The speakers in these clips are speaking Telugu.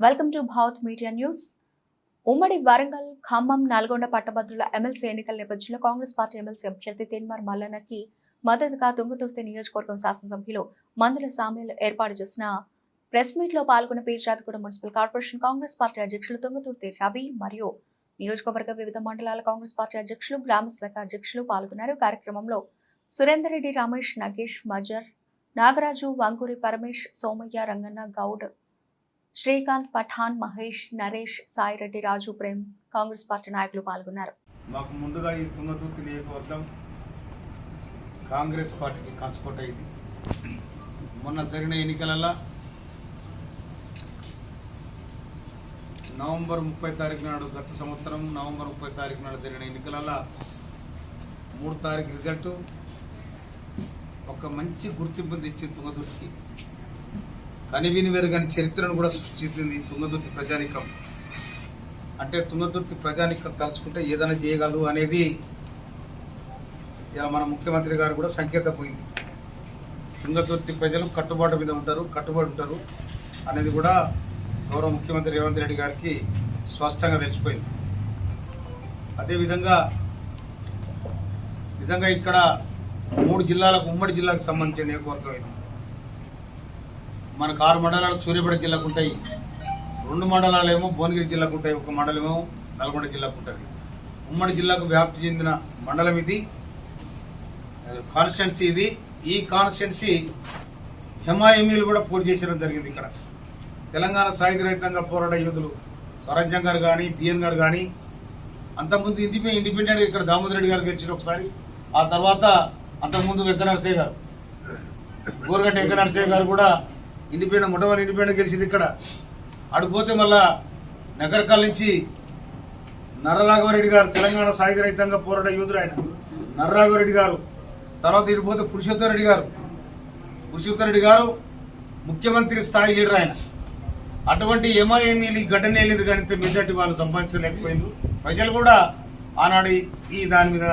Welcome to Bhavath media news. ఉమ్మడి వరంగల్ ఖమ్మం నల్గొండ పట్టభద్రుల ఎమ్మెల్సీ ఎన్నికల నేపథ్యంలో కాంగ్రెస్ పార్టీ ఎమ్మెల్సీ అభ్యర్థి తెన్మార్ మల్లన్నకి మద్దతుగా తుంగతుర్తి నియోజకవర్గం శాసనసభ్యులు మందుల సామ్యులు ఏర్పాటు చేసిన ప్రెస్ మీట్లో పాల్గొన్న Peerzadiguda municipal corporation Congress party అధ్యక్షులు తుంగతుర్తి రవి మరియు నియోజకవర్గ వివిధ మండలాల కాంగ్రెస్ పార్టీ అధ్యక్షులు గ్రామ శాఖ అధ్యక్షులు పాల్గొన్నారు. కార్యక్రమంలో సురేందర్ రెడ్డి రమేష్ నగేష్ మజర్ నాగరాజు వంకూరి పరమేష్ సోమయ్య రంగన్న గౌడ్ శ్రీకాంత్ పఠాన్ మహేష్ నరేష్ సాయిరెడ్డి రాజు ప్రేమ్ కాంగ్రెస్ పార్టీ నాయకులు పాల్గొన్నారు. మాకు ముందుగా ఈ తుంగతుర్తి నియోజకవర్గం కాంగ్రెస్ పార్టీకి కంచుకోట ఇది మొన్న జరిగిన ఎన్నికలలో నవంబర్ ముప్పై తారీఖు నాడు గత సంవత్సరం నవంబర్ ముప్పై తారీఖు నాడు జరిగిన ఎన్నికలలో మూడు తారీఖు రిజల్టు ఒక మంచి గుర్తింపు తెచ్చింది తుంగతుర్తికి కనివిని వెరుగని చరిత్రను కూడా సృష్టించింది తుంగతుర్తి ప్రజానికం. అంటే తుంగతుర్తి ప్రజానికం తలుచుకుంటే ఏదైనా చేయగలరు అనేది ఇలా మన ముఖ్యమంత్రి గారు కూడా సంకేతం పోయింది. తుంగతుర్తి ప్రజలు కట్టుబాటు మీద ఉంటారు కట్టుబడి ఉంటారు అనేది కూడా గౌరవ ముఖ్యమంత్రి రేవంత్ రెడ్డి గారికి స్పష్టంగా తెలిసిపోయింది. అదేవిధంగా నిజంగా ఇక్కడ మూడు జిల్లాలకు ఉమ్మడి జిల్లాకు సంబంధించిన నియోజకవర్గం ఇది. మనకు ఆరు మండలాలు సూర్యాపేట జిల్లాకు ఉంటాయి. రెండు మండలాలు ఏమో భువనగిరి జిల్లాకు ఉంటాయి. ఒక మండలం ఏమో నల్గొండ జిల్లాకు ఉంటుంది ఉమ్మడి జిల్లాకు వ్యాప్తి చెందిన మండలం ఇది. కాన్స్టిట్యున్సీ ఇది. ఈ కాన్స్టిట్యున్సీ హిమాయమీలు కూడా పూర్తి చేసడం జరిగింది ఇక్కడ. తెలంగాణ సాయుధ రహితంగా పోరాట యోధులు స్వరాజ్యం గారు కానీ బిఎన్ గారు కానీ అంతకుముందు ఇండిపె ఇండిపెండెంట్గా ఇక్కడ దామోదర్ రెడ్డి గారు గెలిచిన ఒకసారి. ఆ తర్వాత అంతకుముందు వెంకట నరసయ్య గారు గోరగడ్డ వెంకట నరసయ్య గారు కూడా ఇండిపెండెంట్ మొట్టమొదటి ఇండిపెండెంట్ గెలిచింది ఇక్కడ. అడుగుపోతే మళ్ళా నగరకాల నుంచి నర్రరాఘవరెడ్డి గారు తెలంగాణ సాయుధ రహితంగా పోరాట యోధుడు ఆయన. నర్రరాఘవరెడ్డి గారు. తర్వాత ఇడిపోతే పురుషోత్తరెడ్డి రెడ్డి గారు. పురుషోత్తరెడ్డి గారు ముఖ్యమంత్రి స్థాయి లీడర్ ఆయన. అటువంటి ఎంఐఎంఈలు గడ్డ లేదు కానీ మెజార్టీ వాళ్ళు సంపాదించలేకపోయింది ప్రజలు కూడా ఆనాడు ఈ దాని మీద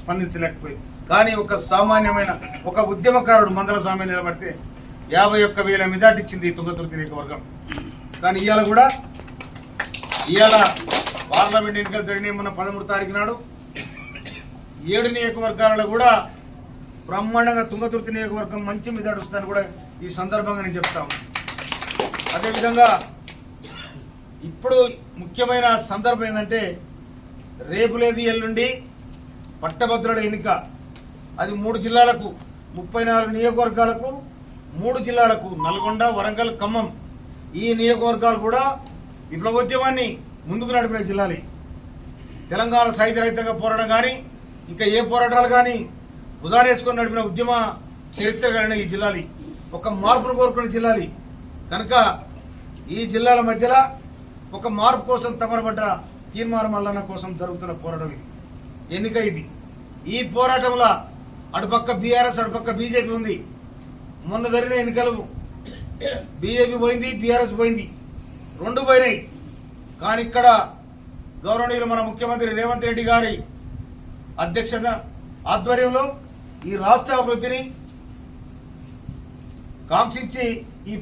స్పందించలేకపోయింది కానీ ఒక సామాన్యమైన ఒక ఉద్యమకారుడు మందల స్వామి నిలబడితే యాభై ఒక్క వేల మెజార్టీ ఇచ్చింది తుంగతుర్తి నియోజకవర్గం. కానీ ఇవాళ కూడా ఇవాళ పార్లమెంట్ ఎన్నికలు జరిగినాయి మొన్న పదమూడు తారీఖు నాడు. ఏడు నియోజకవర్గాలలో కూడా బ్రహ్మాండంగా తుంగతుర్తి నియోజకవర్గం మంచి మెజార్టీ వస్తుందని కూడా ఈ సందర్భంగా నేను చెప్తాను అదేవిధంగా ఇప్పుడు ముఖ్యమైన సందర్భం ఏంటంటే రేపు లేదు ఎల్లుండి పట్టభద్రుల ఎన్నిక. అది మూడు జిల్లాలకు ముప్పై నాలుగు నియోజకవర్గాలకు మూడు జిల్లాలకు నల్గొండ వరంగల్ ఖమ్మం ఈ నియోజకవర్గాలు కూడా విప్లవోద్యమాన్ని ముందుకు నడిపిన జిల్లాలే. తెలంగాణ సాహిత్య రహితంగా పోరాటం కానీ ఇంకా ఏ పోరాటాలు కానీ ఉదారేసుకొని నడిపిన ఉద్యమ చరిత్ర కలిగిన ఈ జిల్లాలి. ఒక మార్పును కోరుకునే జిల్లాలి. కనుక ఈ జిల్లాల మధ్యలో ఒక మార్పు కోసం తమరబడ్డ తీర్మానం మల్లన్న కోసం జరుగుతున్న పోరాటం ఇది. ఎన్నిక ఇది. ఈ పోరాటంలో అటుపక్క బీఆర్ఎస్ అటుపక్క బీజేపీ ఉంది. మొన్న జరిగిన ఎన్నికలు బీజేపీ పోయింది బీఆర్ఎస్ పోయింది. రెండు పోయినాయి. కానీ ఇక్కడ గౌరవనీయులు మన ముఖ్యమంత్రి రేవంత్ రెడ్డి గారి అధ్యక్షత ఆధ్వర్యంలో ఈ రాష్ట్ర అభివృద్ధిని కాంక్షించి ఈ